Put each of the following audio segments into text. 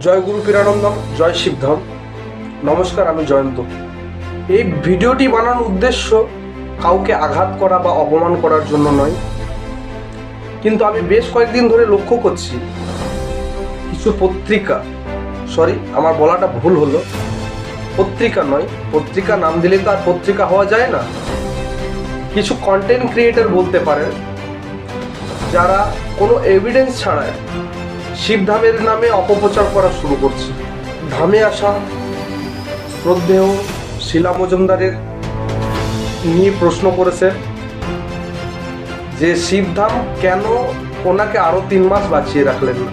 জয় গুরু পীরানন্দম, জয় শিবধাম নমস্কার, আমি জয়ন্ত। এই ভিডিওটি বানানোর উদ্দেশ্য কাউকে আঘাত করা বা অপমান করার জন্য নয়। কিন্তু আমি বেশ কয়েকদিন ধরে লক্ষ্য করছি, কিছু পত্রিকা সরি আমার বলাটা ভুল হলো। পত্রিকা নয়, পত্রিকা নাম দিলে তো আর পত্রিকা হওয়া যায় না। কিছু কন্টেন্ট ক্রিয়েটর বলতে পারেন, যারা কোনো এভিডেন্স ছাড়াই শিবধামের নামে অপপ্রচার করা শুরু করছে। ধামে আসা শ্রদ্ধেয় শিলা মজুমদারের নিয়ে প্রশ্ন করেছে যে শিবধাম কেন ওনাকে আরও তিন মাস বাঁচিয়ে রাখলেন না?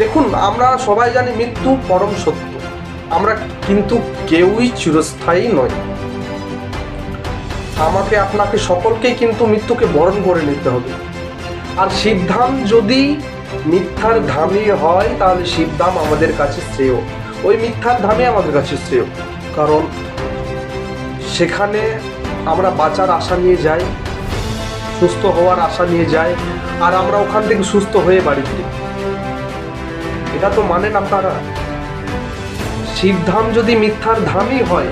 দেখুন, আমরা সবাই জানি মৃত্যু পরম সত্য। আমরা কিন্তু কেউই চিরস্থায়ী নয় আমাকে, আপনাকে সকলকেই কিন্তু মৃত্যুকে বরণ করে নিতে হবে। আর শিবধাম যদি মিথ্যার ধামই হয়, তাহলে শিবধাম আমাদের কাছে শ্রেয়। ওই মিথ্যার ধামে আমাদের কাছে শ্রেয়। কারণ সেখানে আমরা বাঁচার আশা নিয়ে যাই, সুস্থ হওয়ার আশা নিয়ে যাই, আর আমরা ওখান থেকে সুস্থ হয়ে বাড়ি ফিরি। এটা তো মানেন আপনারা। শিবধাম যদি মিথ্যার ধামই হয়,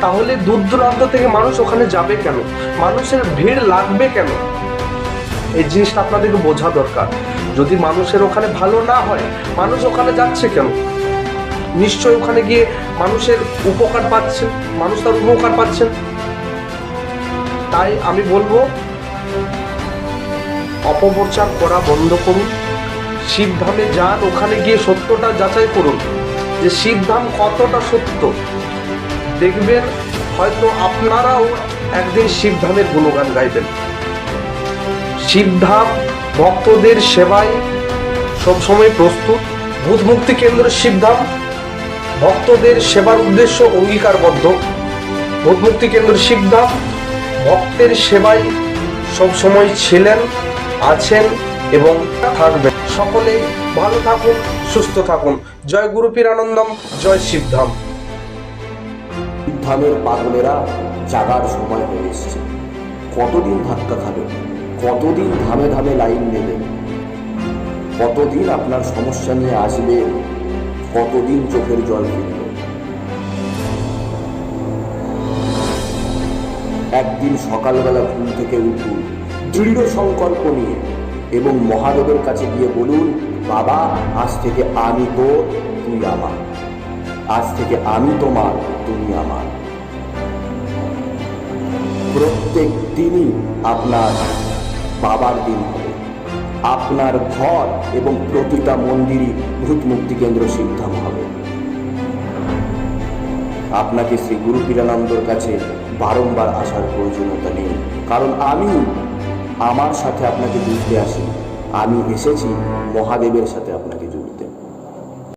তাহলে দূর দূরান্ত থেকে মানুষ ওখানে যাবে কেন? মানুষের ভিড় লাগবে কেন? এই জিনিসটা আপনাদেরকে বোঝা দরকার। যদি মানুষের ওখানে ভালো না হয়, মানুষ ওখানে যাচ্ছে কেন? নিশ্চয় ওখানে গিয়ে মানুষের উপকার পাচ্ছেন, মানুষ তার উপকার পাচ্ছেন। তাই আমি বলব, অপপ্রচার করা বন্ধ করুন। শিবধামে যান, ওখানে গিয়ে সত্যটা যাচাই করুন, যে শিবধাম কতটা সত্য। দেখবেন হয়তো আপনারাও একদিন শিবধামের গুণগান গাইবেন। শিবধাম ভক্তদের সেবায় সবসময় প্রস্তুত। ভূত মুক্তি কেন্দ্র শিবধাম ভক্তদের সেবার উদ্দেশ্য অঙ্গীকারবদ্ধ। ভূত মুক্তি কেন্দ্র শিবধাম ভক্তের সেবায় সবসময় ছিলেন, আছেন এবং থাকবেন। সকলেই ভালো থাকুন, সুস্থ থাকুন। জয় গুরু পীরানন্দম, জয় শিবধাম ধামের পাগলেরা জাগার সময় হয়ে এসছে। কতদিন ধাক্কা খাবে কতদিন ধামে ধামে লাইন নেবে? কতদিন আপনার সমস্যা নিয়ে আসবে? কতদিন চোখের জল ফিরবে? একদিন সকালবেলা ঘুম থেকে উঠুন, দৃঢ় সংকল্প নিয়ে এবং মহাদেবের কাছে গিয়ে বলুন, বাবা, আজ থেকে আমি তো তুই আমার। আজ থেকে আমি তোমার, তুমি আমার। প্রত্যেক দিনই আপনার বাবার দিন হবে। আপনার ঘর এবং প্রতিটা মন্দিরই ভূত মুক্তি কেন্দ্র সিদ্ধাম হবে। আপনাকে শ্রী গুরু পীরানন্দর কাছে বারংবার আসার প্রয়োজনীয়তা নেই। কারণ আমি আমার সাথে আপনাকে যুদ্ধে আসি আমি এসেছি মহাদেবের সাথে আপনাকে